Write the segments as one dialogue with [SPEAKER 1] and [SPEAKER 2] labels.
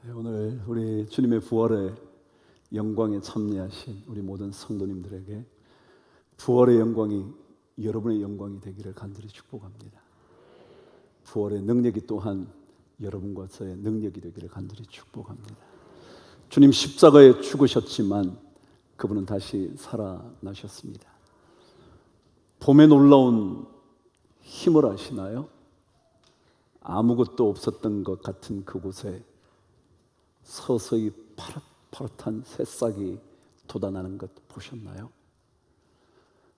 [SPEAKER 1] 네, 오늘 우리 주님의 부활의 영광에 참여하신 우리 모든 성도님들에게 부활의 영광이 여러분의 영광이 되기를 간절히 축복합니다. 부활의 능력이 또한 여러분과 저의 능력이 되기를 간절히 축복합니다. 주님 십자가에 죽으셨지만 그분은 다시 살아나셨습니다. 봄에 놀라운 힘을 아시나요? 아무것도 없었던 것 같은 그곳에 서서히 파릇파릇한 새싹이 돋아나는 것 보셨나요?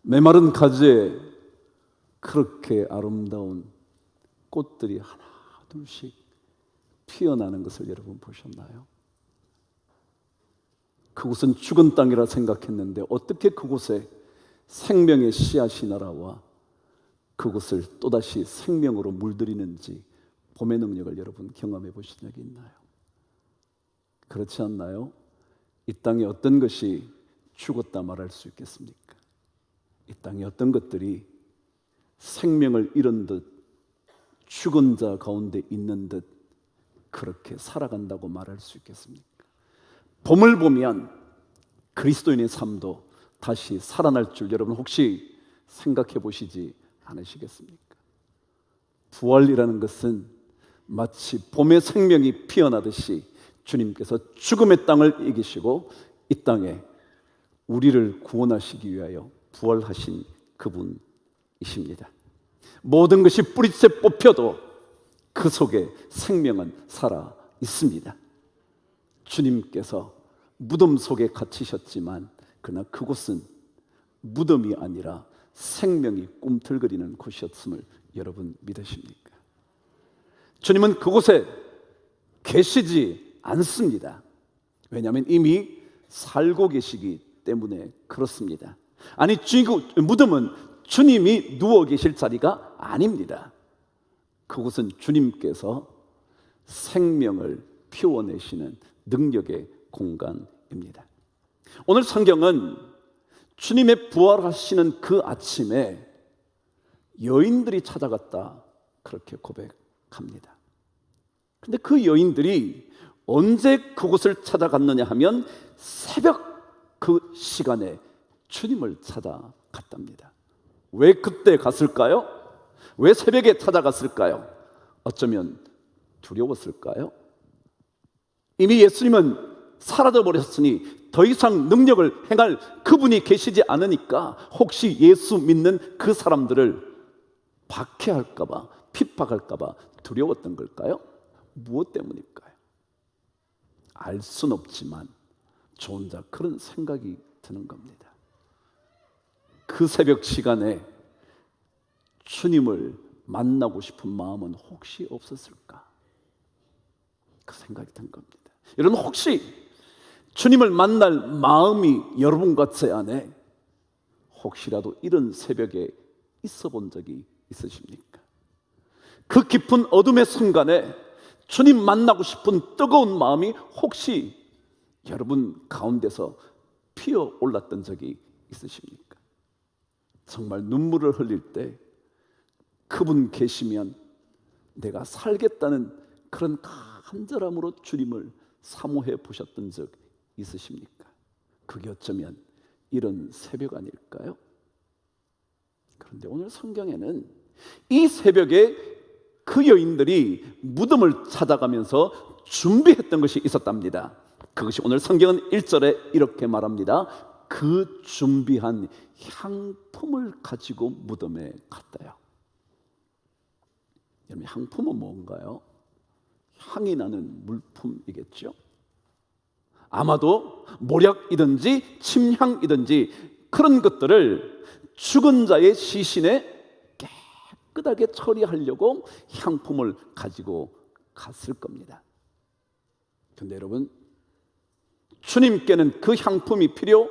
[SPEAKER 1] 메마른 가지에 그렇게 아름다운 꽃들이 하나 둘씩 피어나는 것을 여러분 보셨나요? 그곳은 죽은 땅이라 생각했는데 어떻게 그곳에 생명의 씨앗이 날아와 그곳을 또다시 생명으로 물들이는지 봄의 능력을 여러분 경험해 보신 적이 있나요? 그렇지 않나요? 이 땅에 어떤 것이 죽었다 말할 수 있겠습니까? 이 땅에 어떤 것들이 생명을 잃은 듯 죽은 자 가운데 있는 듯 그렇게 살아간다고 말할 수 있겠습니까? 봄을 보면 그리스도인의 삶도 다시 살아날 줄 여러분 혹시 생각해 보시지 않으시겠습니까? 부활이라는 것은 마치 봄의 생명이 피어나듯이 주님께서 죽음의 땅을 이기시고 이 땅에 우리를 구원하시기 위하여 부활하신 그분이십니다. 모든 것이 뿌리째 뽑혀도 그 속에 생명은 살아 있습니다. 주님께서 무덤 속에 갇히셨지만 그러나 그곳은 무덤이 아니라 생명이 꿈틀거리는 곳이었음을 여러분 믿으십니까? 주님은 그곳에 계시지 않습니다. 왜냐하면 이미 살고 계시기 때문에 그렇습니다. 아니 주님 무덤은 주님이 누워 계실 자리가 아닙니다. 그곳은 주님께서 생명을 피워내시는 능력의 공간입니다. 오늘 성경은 주님의 부활하시는 그 아침에 여인들이 찾아갔다 그렇게 고백합니다. 근데 그 여인들이 언제 그곳을 찾아갔느냐 하면 새벽 그 시간에 주님을 찾아갔답니다. 왜 그때 갔을까요? 왜 새벽에 찾아갔을까요? 어쩌면 두려웠을까요? 이미 예수님은 사라져 버렸으니 더 이상 능력을 행할 그분이 계시지 않으니까 혹시 예수 믿는 그 사람들을 박해할까봐 핍박할까봐 두려웠던 걸까요? 무엇 때문일까요? 알 순 없지만 저 혼자 그런 생각이 드는 겁니다. 그 새벽 시간에 주님을 만나고 싶은 마음은 혹시 없었을까? 그 생각이 든 겁니다. 여러분 혹시 주님을 만날 마음이 여러분과 제 안에 혹시라도 이런 새벽에 있어 본 적이 있으십니까? 그 깊은 어둠의 순간에 주님 만나고 싶은 뜨거운 마음이 혹시 여러분 가운데서 피어 올랐던 적이 있으십니까? 정말 눈물을 흘릴 때 그분 계시면 내가 살겠다는 그런 간절함으로 주님을 사모해 보셨던 적 있으십니까? 그게 어쩌면 이런 새벽 아닐까요? 그런데 오늘 성경에는 이 새벽에 그 여인들이 무덤을 찾아가면서 준비했던 것이 있었답니다. 그것이 오늘 성경은 1절에 이렇게 말합니다. 그 준비한 향품을 가지고 무덤에 갔다요. 여러분 향품은 뭔가요? 향이 나는 물품이겠죠. 아마도 모략이든지 침향이든지 그런 것들을 죽은 자의 시신에 깨끗하게 처리하려고 향품을 가지고 갔을 겁니다. 근데 여러분, 주님께는 그 향품이 필요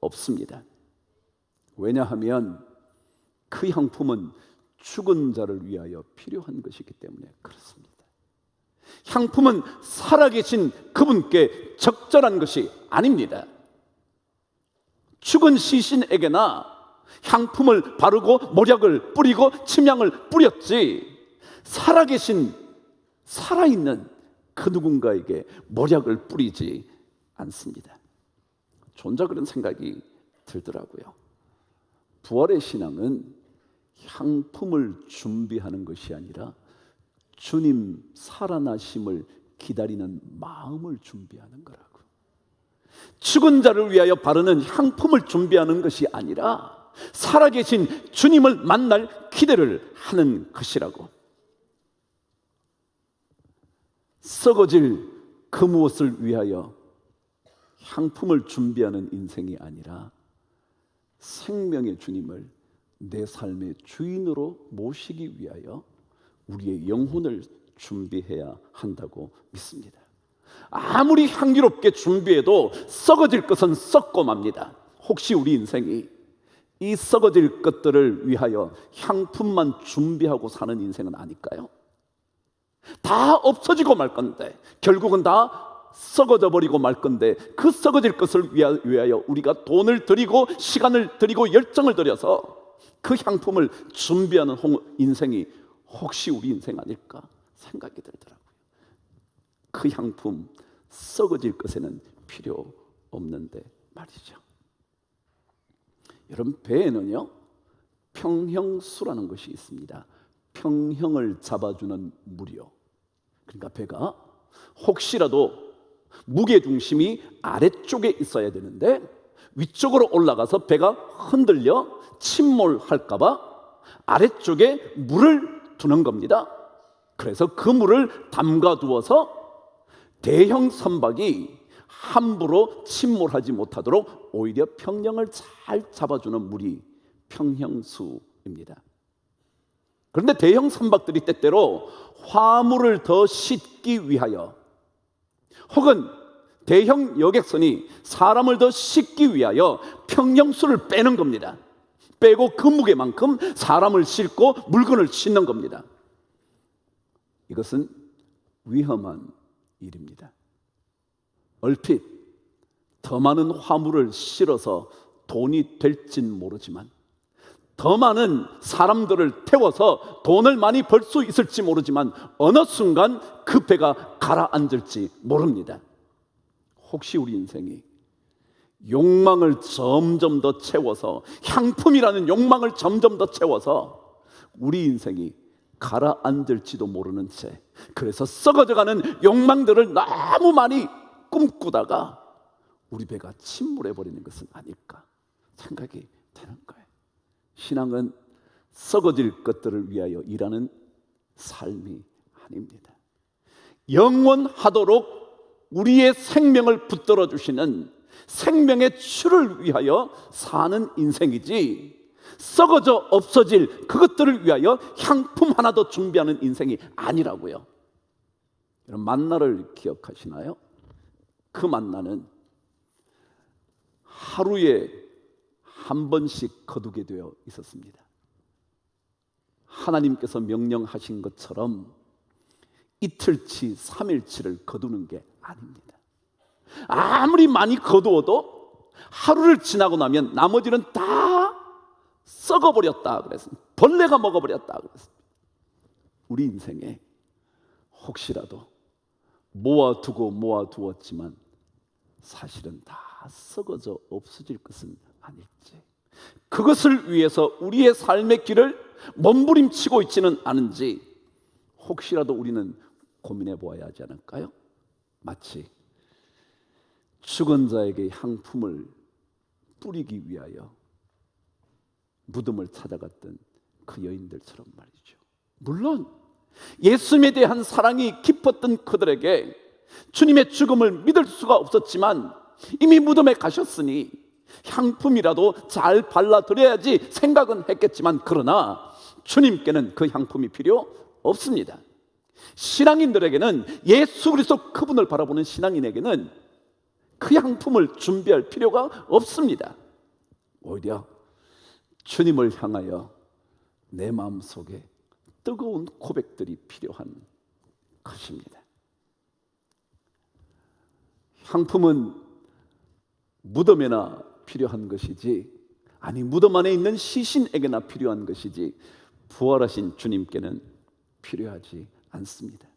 [SPEAKER 1] 없습니다. 왜냐하면 그 향품은 죽은 자를 위하여 필요한 것이기 때문에 그렇습니다. 향품은 살아계신 그분께 적절한 것이 아닙니다. 죽은 시신에게나 향품을 바르고 모략을 뿌리고 침향을 뿌렸지 살아계신 살아있는 그 누군가에게 모략을 뿌리지 않습니다. 존자 그런 생각이 들더라고요. 부활의 신앙은 향품을 준비하는 것이 아니라 주님 살아나심을 기다리는 마음을 준비하는 거라고. 죽은 자를 위하여 바르는 향품을 준비하는 것이 아니라 살아계신 주님을 만날 기대를 하는 것이라고. 썩어질 그 무엇을 위하여 향품을 준비하는 인생이 아니라 생명의 주님을 내 삶의 주인으로 모시기 위하여 우리의 영혼을 준비해야 한다고 믿습니다. 아무리 향기롭게 준비해도 썩어질 것은 썩고 맙니다. 혹시 우리 인생이 이 썩어질 것들을 위하여 향품만 준비하고 사는 인생은 아닐까요? 다 없어지고 말 건데 결국은 다 썩어져 버리고 말 건데 그 썩어질 것을 위하여 우리가 돈을 들이고 시간을 들이고 열정을 들여서 그 향품을 준비하는 인생이 혹시 우리 인생 아닐까 생각이 들더라고요. 그 향품 썩어질 것에는 필요 없는데 말이죠. 여러분 배에는요 평형수라는 것이 있습니다. 평형을 잡아주는 물이요. 그러니까 배가 혹시라도 무게 중심이 아래쪽에 있어야 되는데 위쪽으로 올라가서 배가 흔들려 침몰할까봐 아래쪽에 물을 두는 겁니다. 그래서 그 물을 담가 두어서 대형 선박이 함부로 침몰하지 못하도록 오히려 평형을 잘 잡아주는 물이 평형수입니다. 그런데 대형 선박들이 때때로 화물을 더 싣기 위하여 혹은 대형 여객선이 사람을 더 싣기 위하여 평형수를 빼는 겁니다. 빼고 그 무게만큼 사람을 싣고 물건을 싣는 겁니다. 이것은 위험한 일입니다. 얼핏 더 많은 화물을 실어서 돈이 될진 모르지만 더 많은 사람들을 태워서 돈을 많이 벌 수 있을지 모르지만 어느 순간 그 배가 가라앉을지 모릅니다. 혹시 우리 인생이 욕망을 점점 더 채워서 향품이라는 욕망을 점점 더 채워서 우리 인생이 가라앉을지도 모르는 채 그래서 썩어져가는 욕망들을 너무 많이 꿈꾸다가 우리 배가 침몰해 버리는 것은 아닐까 생각이 되는 거예요. 신앙은 썩어질 것들을 위하여 일하는 삶이 아닙니다. 영원하도록 우리의 생명을 붙들어 주시는 생명의 추를 위하여 사는 인생이지 썩어져 없어질 그것들을 위하여 향품 하나 더 준비하는 인생이 아니라고요. 여러분 만나를 기억하시나요? 그 만나는 하루에 한 번씩 거두게 되어 있었습니다. 하나님께서 명령하신 것처럼 이틀치, 삼일치를 거두는 게 아닙니다. 아무리 많이 거두어도 하루를 지나고 나면 나머지는 다 썩어버렸다 그랬습니다. 벌레가 먹어버렸다 그랬습니다. 우리 인생에 혹시라도 모아두고 모아두었지만 사실은 다 썩어져 없어질 것은 아닐지 그것을 위해서 우리의 삶의 길을 몸부림치고 있지는 않은지 혹시라도 우리는 고민해 보아야 하지 않을까요? 마치 죽은 자에게 향품을 뿌리기 위하여 무덤을 찾아갔던 그 여인들처럼 말이죠. 물론 예수님에 대한 사랑이 깊었던 그들에게 주님의 죽음을 믿을 수가 없었지만 이미 무덤에 가셨으니 향품이라도 잘 발라드려야지 생각은 했겠지만 그러나 주님께는 그 향품이 필요 없습니다. 신앙인들에게는 예수 그리스도 그분을 바라보는 신앙인에게는 그 향품을 준비할 필요가 없습니다. 오히려 주님을 향하여 내 마음 속에 뜨거운 고백들이 필요한 것입니다. 향품은 무덤에나 필요한 것이지, 아니, 무덤 안에 있는 시신에게나 필요한 것이지, 부활하신 주님께는 필요하지 않습니다.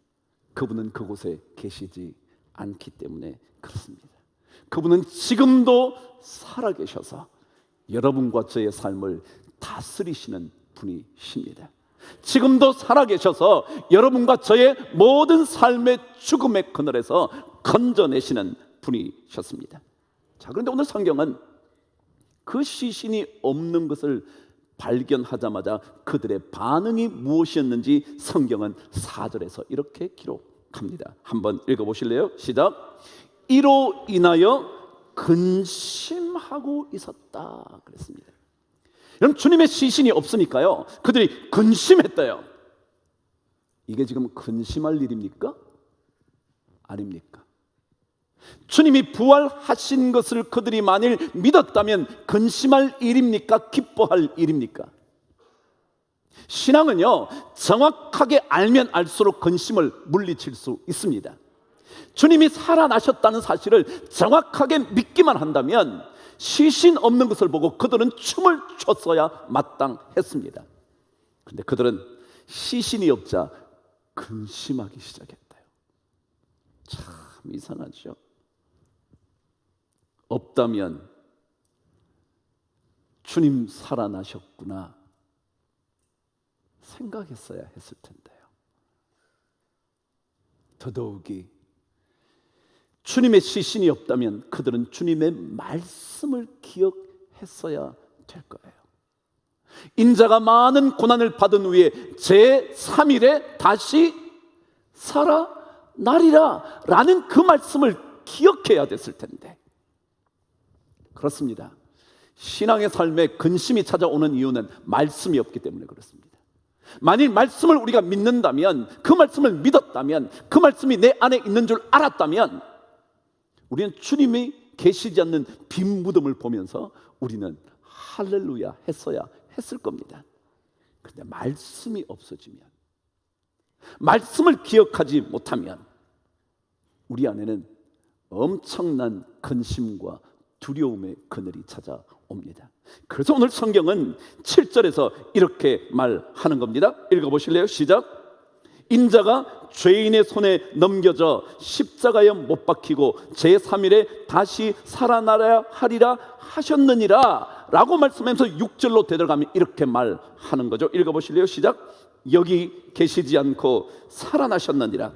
[SPEAKER 1] 그분은 그곳에 계시지 않기 때문에 그렇습니다. 그분은 지금도 살아 계셔서 여러분과 저의 삶을 다스리시는 분이십니다. 지금도 살아계셔서 여러분과 저의 모든 삶의 죽음의 그늘에서 건져내시는 분이셨습니다. 자, 그런데 오늘 성경은 그 시신이 없는 것을 발견하자마자 그들의 반응이 무엇이었는지 성경은 4절에서 이렇게 기록합니다. 한번 읽어 보실래요? 시작. 이로 인하여 근심하고 있었다 그랬습니다. 여러분 주님의 시신이 없으니까요. 그들이 근심했대요. 이게 지금 근심할 일입니까? 아닙니까? 주님이 부활하신 것을 그들이 만일 믿었다면 근심할 일입니까? 기뻐할 일입니까? 신앙은요, 정확하게 알면 알수록 근심을 물리칠 수 있습니다. 주님이 살아나셨다는 사실을 정확하게 믿기만 한다면 시신 없는 것을 보고 그들은 춤을 췄어야 마땅했습니다. 그런데 그들은 시신이 없자 근심하기 시작했대요. 참 이상하죠. 없다면 주님 살아나셨구나 생각했어야 했을 텐데요. 더더욱이 주님의 시신이 없다면 그들은 주님의 말씀을 기억했어야 될 거예요. 인자가 많은 고난을 받은 후에 제 3일에 다시 살아나리라 라는 그 말씀을 기억해야 됐을 텐데 그렇습니다. 신앙의 삶에 근심이 찾아오는 이유는 말씀이 없기 때문에 그렇습니다. 만일 말씀을 우리가 믿는다면 그 말씀을 믿었다면 그 말씀이 내 안에 있는 줄 알았다면 우리는 주님이 계시지 않는 빈 무덤을 보면서 우리는 할렐루야 했어야 했을 겁니다. 근데 말씀이 없어지면 말씀을 기억하지 못하면 우리 안에는 엄청난 근심과 두려움의 그늘이 찾아옵니다. 그래서 오늘 성경은 7절에서 이렇게 말하는 겁니다. 읽어 보실래요? 시작. 인자가 죄인의 손에 넘겨져 십자가에 못 박히고 제3일에 다시 살아나야 하리라 하셨느니라 라고 말씀하면서 6절로 되돌아가면 이렇게 말하는 거죠. 읽어 보실래요? 시작. 여기 계시지 않고 살아나셨느니라.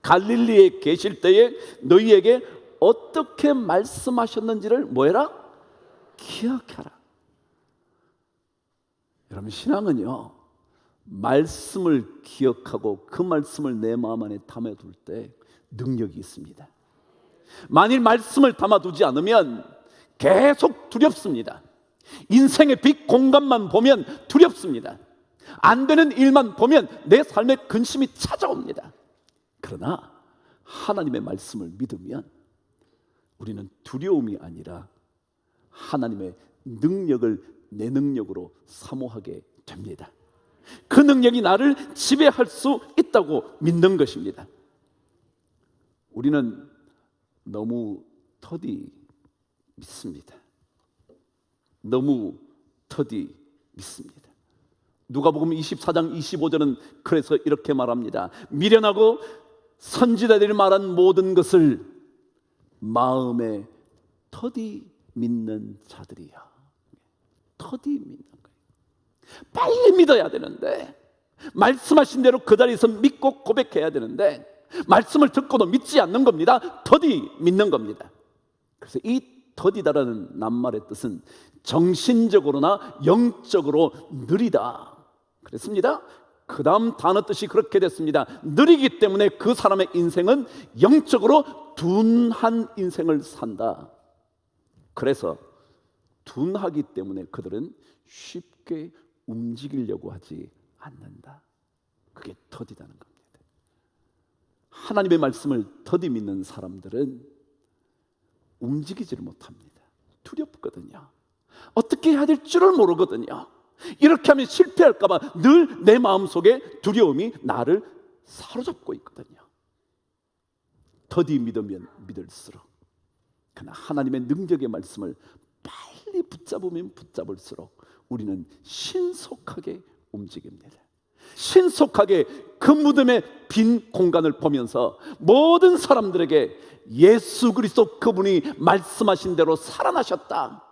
[SPEAKER 1] 갈릴리에 계실 때에 너희에게 어떻게 말씀하셨는지를 뭐해라? 기억하라. 여러분 신앙은요. 말씀을 기억하고 그 말씀을 내 마음 안에 담아둘 때 능력이 있습니다. 만일 말씀을 담아두지 않으면 계속 두렵습니다. 인생의 빛 공간만 보면 두렵습니다. 안 되는 일만 보면 내 삶에 근심이 찾아옵니다. 그러나 하나님의 말씀을 믿으면 우리는 두려움이 아니라 하나님의 능력을 내 능력으로 사모하게 됩니다. 그 능력이 나를 지배할 수 있다고 믿는 것입니다. 우리는 너무 터디 믿습니다. 너무 터디 믿습니다. 누가복음 24장 25절은 그래서 이렇게 말합니다. 미련하고 선지자들이 말한 모든 것을 마음에 터디 믿는 자들이야. 터디 믿는. 빨리 믿어야 되는데 말씀하신 대로 그 자리에서 믿고 고백해야 되는데 말씀을 듣고도 믿지 않는 겁니다. 더디 믿는 겁니다. 그래서 이 더디다라는 낱말의 뜻은 정신적으로나 영적으로 느리다. 그랬습니다. 그 다음 단어 뜻이 그렇게 됐습니다. 느리기 때문에 그 사람의 인생은 영적으로 둔한 인생을 산다. 그래서 둔하기 때문에 그들은 쉽게 움직이려고 하지 않는다. 그게 더디다는 겁니다. 하나님의 말씀을 더디 믿는 사람들은 움직이지를 못합니다. 두렵거든요. 어떻게 해야 될 줄을 모르거든요. 이렇게 하면 실패할까봐 늘 내 마음속에 두려움이 나를 사로잡고 있거든요. 더디 믿으면 믿을수록 그러나 하나님의 능력의 말씀을 빨리 붙잡으면 붙잡을수록 우리는 신속하게 움직입니다. 신속하게 그 무덤의 빈 공간을 보면서 모든 사람들에게 예수 그리스도 그분이 말씀하신 대로 살아나셨다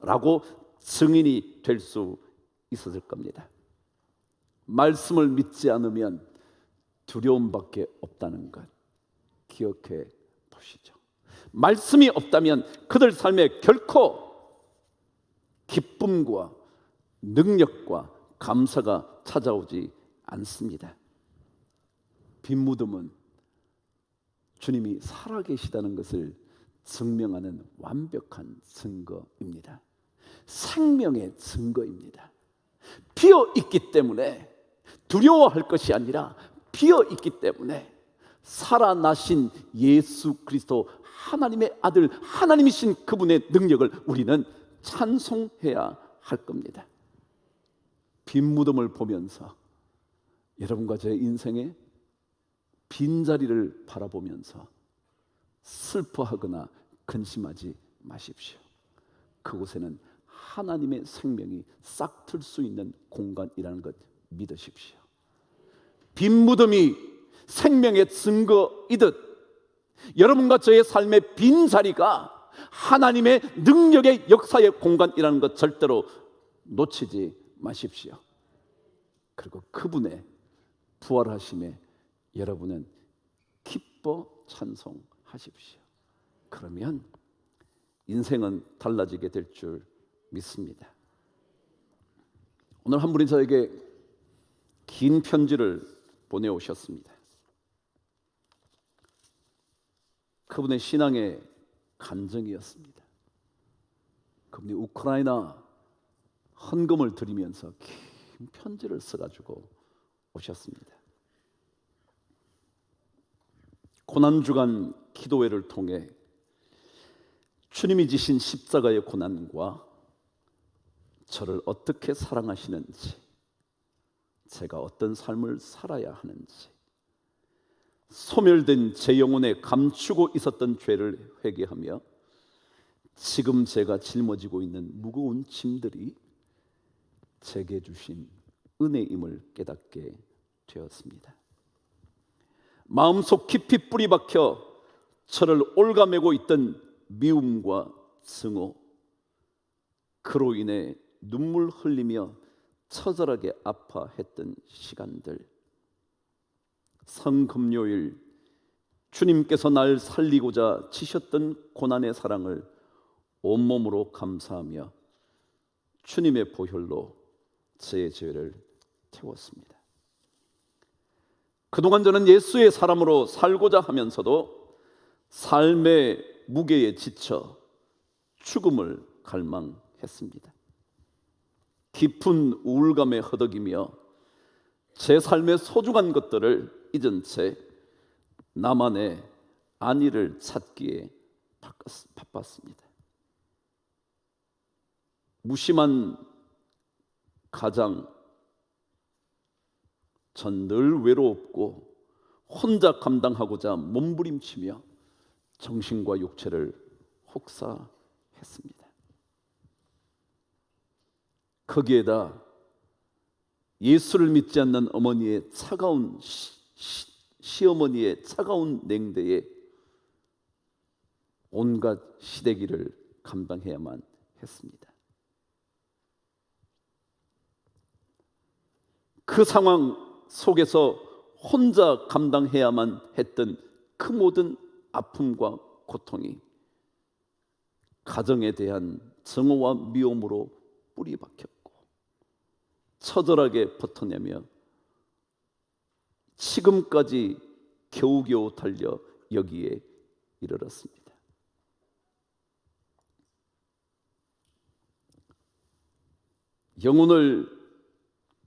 [SPEAKER 1] 라고 증인이 될 수 있었을 겁니다. 말씀을 믿지 않으면 두려움밖에 없다는 것 기억해 보시죠. 말씀이 없다면 그들 삶에 결코 기쁨과 능력과 감사가 찾아오지 않습니다. 빈 무덤은 주님이 살아계시다는 것을 증명하는 완벽한 증거입니다. 생명의 증거입니다. 비어 있기 때문에 두려워할 것이 아니라 비어 있기 때문에 살아나신 예수 그리스도 하나님의 아들 하나님이신 그분의 능력을 우리는 찬송해야 할 겁니다. 빈 무덤을 보면서 여러분과 제 인생의 빈자리를 바라보면서 슬퍼하거나 근심하지 마십시오. 그곳에는 하나님의 생명이 싹 틀 수 있는 공간이라는 것 믿으십시오. 빈 무덤이 생명의 증거이듯 여러분과 저의 삶의 빈 자리가 하나님의 능력의 역사의 공간이라는 것 절대로 놓치지 마십시오. 그리고 그분의 부활하심에 여러분은 기뻐 찬송하십시오. 그러면 인생은 달라지게 될 줄 믿습니다. 오늘 한 분이 저에게 긴 편지를 보내오셨습니다. 그분의 신앙의 간증이었습니다. 그분이 우크라이나 헌금을 드리면서 긴 편지를 써가지고 오셨습니다. 고난주간 기도회를 통해 주님이 지신 십자가의 고난과 저를 어떻게 사랑하시는지, 제가 어떤 삶을 살아야 하는지, 소멸된 제 영혼에 감추고 있었던 죄를 회개하며 지금 제가 짊어지고 있는 무거운 짐들이 제게 주신 은혜임을 깨닫게 되었습니다. 마음속 깊이 뿌리 박혀 저를 올가매고 있던 미움과 증오 그로 인해 눈물 흘리며 처절하게 아파했던 시간들 성금요일 주님께서 날 살리고자 치셨던 고난의 사랑을 온몸으로 감사하며 주님의 보혈로 제 죄를 태웠습니다. 그동안 저는 예수의 사람으로 살고자 하면서도 삶의 무게에 지쳐 죽음을 갈망했습니다. 깊은 우울감에 허덕이며 제 삶의 소중한 것들을 잊은 채 나만의 안위를 찾기에 바빴습니다. 무심한 가장 전 늘 외롭고 혼자 감당하고자 몸부림치며 정신과 육체를 혹사했습니다. 거기에다 예수를 믿지 않는 어머니의 차가운 시, 시, 시어머니의 차가운 냉대에 온갖 시대기를 감당해야만 했습니다. 그 상황 속에서 혼자 감당해야만 했던 그 모든 아픔과 고통이 가정에 대한 증오와 미움으로 뿌리 박혔고 처절하게 버텨내며 지금까지 겨우겨우 달려 여기에 이르렀습니다. 영혼을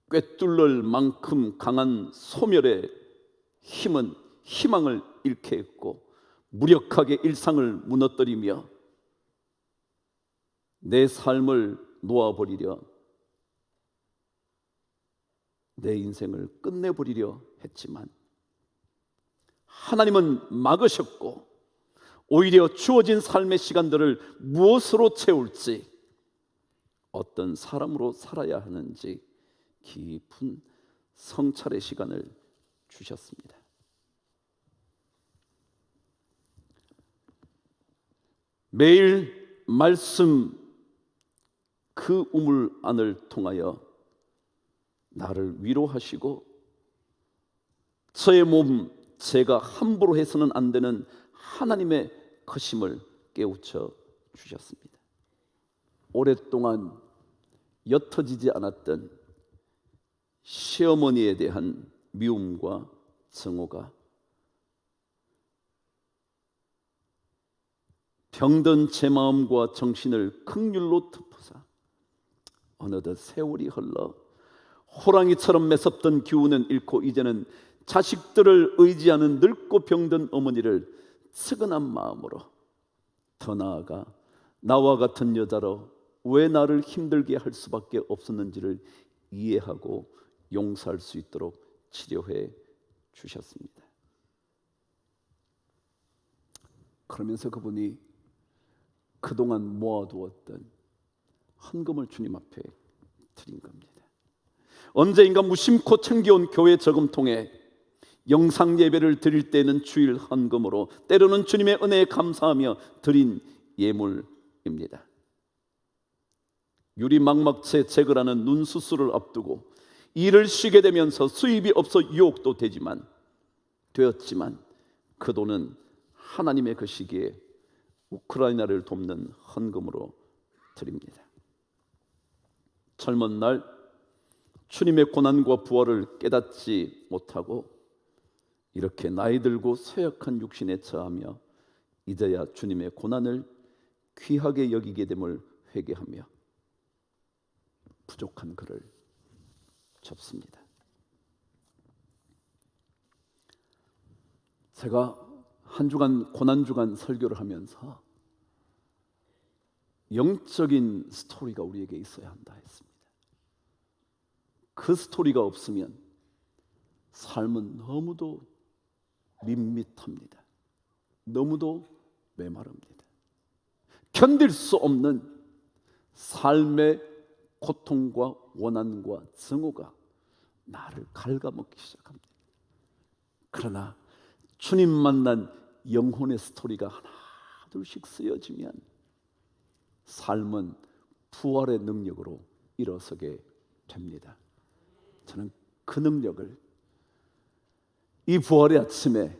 [SPEAKER 1] 꿰뚫을 만큼 강한 소멸의 힘은 희망을 잃게 했고 무력하게 일상을 무너뜨리며 내 삶을 놓아버리려 내 인생을 끝내버리려 했지만 하나님은 막으셨고 오히려 주어진 삶의 시간들을 무엇으로 채울지 어떤 사람으로 살아야 하는지 깊은 성찰의 시간을 주셨습니다. 매일 말씀 그 우물 안을 통하여 나를 위로하시고 저의 몸 제가 함부로 해서는 안 되는 하나님의 거심을 깨우쳐 주셨습니다. 오랫동안 옅어지지 않았던 시어머니에 대한 미움과 증오가 병든 제 마음과 정신을 극률로 덮으사 어느덧 세월이 흘러 호랑이처럼 매섭던 기운은 잃고 이제는 자식들을 의지하는 늙고 병든 어머니를 측은한 마음으로 더 나아가 나와 같은 여자로 왜 나를 힘들게 할 수밖에 없었는지를 이해하고 용서할 수 있도록 치료해 주셨습니다. 그러면서 그분이 그동안 모아두었던 헌금을 주님 앞에 드린 겁니다. 언제인가 무심코 챙겨온 교회 저금 통에 영상 예배를 드릴 때는 주일 헌금으로 때로는 주님의 은혜에 감사하며 드린 예물입니다. 유리 망막체 제거라는 눈 수술을 앞두고 일을 쉬게 되면서 수입이 없어 유혹도 되지만 되었지만 그 돈은 하나님의 그 시기에 우크라이나를 돕는 헌금으로 드립니다. 젊은 날 주님의 고난과 부활을 깨닫지 못하고 이렇게 나이 들고 쇠약한 육신에 처하며 이제야 주님의 고난을 귀하게 여기게 됨을 회개하며 부족한 그를 접습니다. 제가 한 주간 고난 주간 설교를 하면서 영적인 스토리가 우리에게 있어야 한다 했습니다. 그 스토리가 없으면 삶은 너무도 밋밋합니다. 너무도 메마릅니다. 견딜 수 없는 삶의 고통과 원한과 증오가 나를 갉아먹기 시작합니다. 그러나 주님 만난 영혼의 스토리가 하나 둘씩 쓰여지면 삶은 부활의 능력으로 일어서게 됩니다. 저는 그 능력을 이 부활의 아침에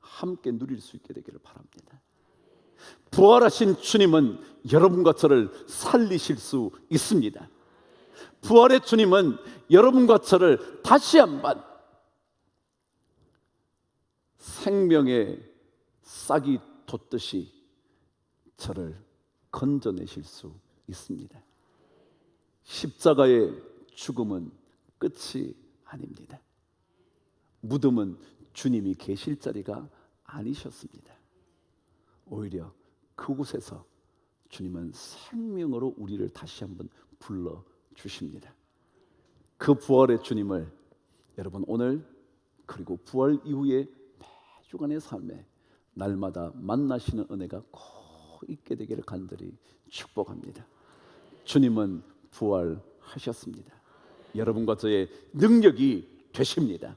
[SPEAKER 1] 함께 누릴 수 있게 되기를 바랍니다. 부활하신 주님은 여러분과 저를 살리실 수 있습니다. 부활의 주님은 여러분과 저를 다시 한번 생명의 싹이 돋듯이 저를 건져내실 수 있습니다. 십자가의 죽음은 끝이 아닙니다. 무덤은 주님이 계실 자리가 아니셨습니다. 오히려 그곳에서 주님은 생명으로 우리를 다시 한번 불러 주십니다. 그 부활의 주님을 여러분 오늘 그리고 부활 이후에 매주간의 삶에 날마다 만나시는 은혜가 꼭 있게 되기를 간절히 축복합니다. 주님은 부활하셨습니다. 여러분과 저의 능력이 되십니다.